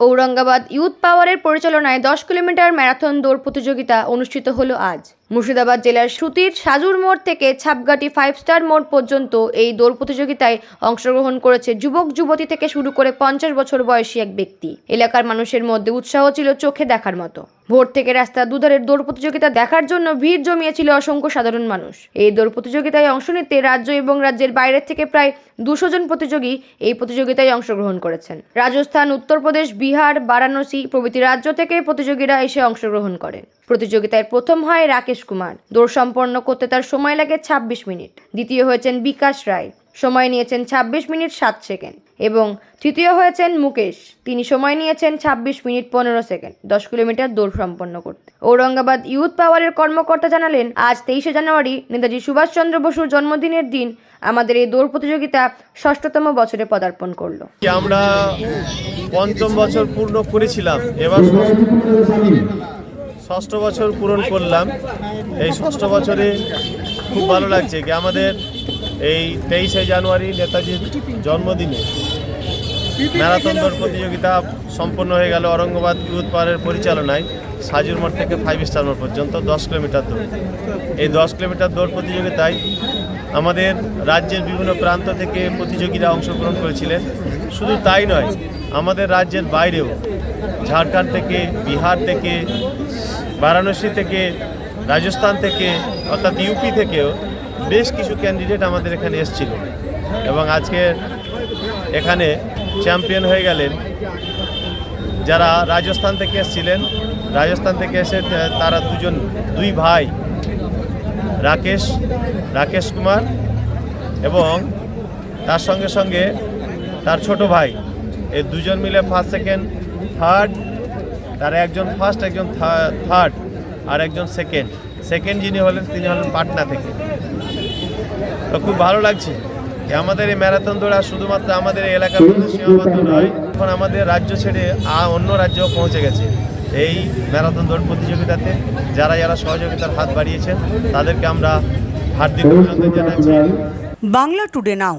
Aurangabad youth পাওয়ারের পরিচালনায় দশ কিলোমিটার ম্যারাথন দৌড় প্রতিযোগিতা অনুষ্ঠিত হলো আজ। মুর্শিদাবাদ জেলার সুতির সাজুর মোড় থেকে ছাপগাটি ফাইভ স্টার মোড় পর্যন্ত এই দৌড় প্রতিযোগিতায় অংশগ্রহণ করেছে যুবক, যুবতী থেকে শুরু করে পঞ্চাশ বছর বয়সী এক ব্যক্তি। এলাকার মানুষের মধ্যে উৎসাহ ছিল চোখে দেখার মতো। ভোর থেকে রাস্তা দুধারের দৌড় প্রতিযোগিতা দেখার জন্য ভিড় জমিয়েছিল অসংখ্য সাধারণ মানুষ। এই দৌড় প্রতিযোগিতায় অংশ নিতে রাজ্য এবং রাজ্যের বাইরের থেকে প্রায় দুশো জন প্রতিযোগী এই প্রতিযোগিতায় অংশগ্রহণ করেছেন। রাজস্থান উত্তরপ্রদেশ বিহার, বারাণসী প্রভৃতি রাজ্য থেকে প্রতিযোগীরা এসে অংশগ্রহণ করেন। প্রতিযোগিতায় প্রথম হয় রাকেশ কুমার। দৌড় সম্পন্ন করতে তার সময় লাগে ছাব্বিশ মিনিট। দ্বিতীয় হয়েছেন বিকাশ রায়। সময় নিয়েছেন ছাব্বিশ মিনিট সাত সেকেন্ড। এবং তৃতীয় হয়েছেন মুকেশ। তিনি সময় নিয়েছেন ছাব্বিশ মিনিট পনেরো সেকেন্ড। দশ কিলোমিটার দৌড় সম্পন্ন করতে। ঔরঙ্গাবাদ ইউথ পাওয়ারের কর্মকর্তা জানালেন আজ তেইশে জানুয়ারি নেতাজি সুভাষচন্দ্র বসুর জন্মদিনের দিন আমাদের এই দৌড় প্রতিযোগিতা ষষ্ঠতম বছরে পদার্পণ করল। আমরা পঞ্চম বছর পূর্ণ করেছিলাম? এবার ষষ্ঠ- বছর পূরণ করলাম। এই ষষ্ঠ বছরে খুব ভালো লাগছে কি আমাদের এই তেইশে জানুয়ারি নেতাজির জন্মদিনে ম্যারাথন দৌড় প্রতিযোগিতা সম্পন্ন হয়ে গেল অরঙ্গাবাদ ইউথ পাওয়ারের পরিচালনায় সাজুর মোড় থেকে ফাইভ স্টার মোড় পর্যন্ত দশ কিলোমিটার দৌড়। এই দশ কিলোমিটার দৌড় প্রতিযোগিতায় আমাদের রাজ্যের বিভিন্ন প্রান্ত থেকে প্রতিযোগীরা অংশগ্রহণ করেছিলেন। শুধু তাই নয়, আমাদের রাজ্যের বাইরেও ঝাড়খণ্ড থেকে বিহার থেকে বারাণসী থেকে, রাজস্থান থেকে, অর্থাৎ ইউপি থেকেও বেশ কিছু ক্যান্ডিডেট আমাদের এখানে এসেছিল। এবং আজকে এখানে চ্যাম্পিয়ন হয়ে গেলেন যারা রাজস্থান থেকে এসেছিলেন। রাজস্থান থেকে এসে তারা দুজন, দুই ভাই, রাকেশ রাকেশ কুমার এবং তার সঙ্গে সঙ্গে তার ছোট ভাই, এই দুজন মিলে ফার্স্ট সেকেন্ড থার্ড তার একজন ফার্স্ট একজন থার্ড আর একজন সেকেন্ড সেকেন্ড যিনি হলেন, তিনি হলেন পাটনা থেকে। তো খুব ভালো লাগছে আমাদের এই ম্যারাথন দৌড়া শুধুমাত্র আমাদের এলাকার মধ্যে সীমাবদ্ধ নয়, এখন আমাদের রাজ্য ছেড়ে অন্য রাজ্যেও পৌঁছে গেছে। এই ম্যারাথন দৌড় প্রতিযোগিতাতে যারা যারা সহযোগিতার হাত বাড়িয়েছেন, তাদেরকে আমরা হার্দিক অভিনন্দন জানাচ্ছি। বাংলা টুডে নাও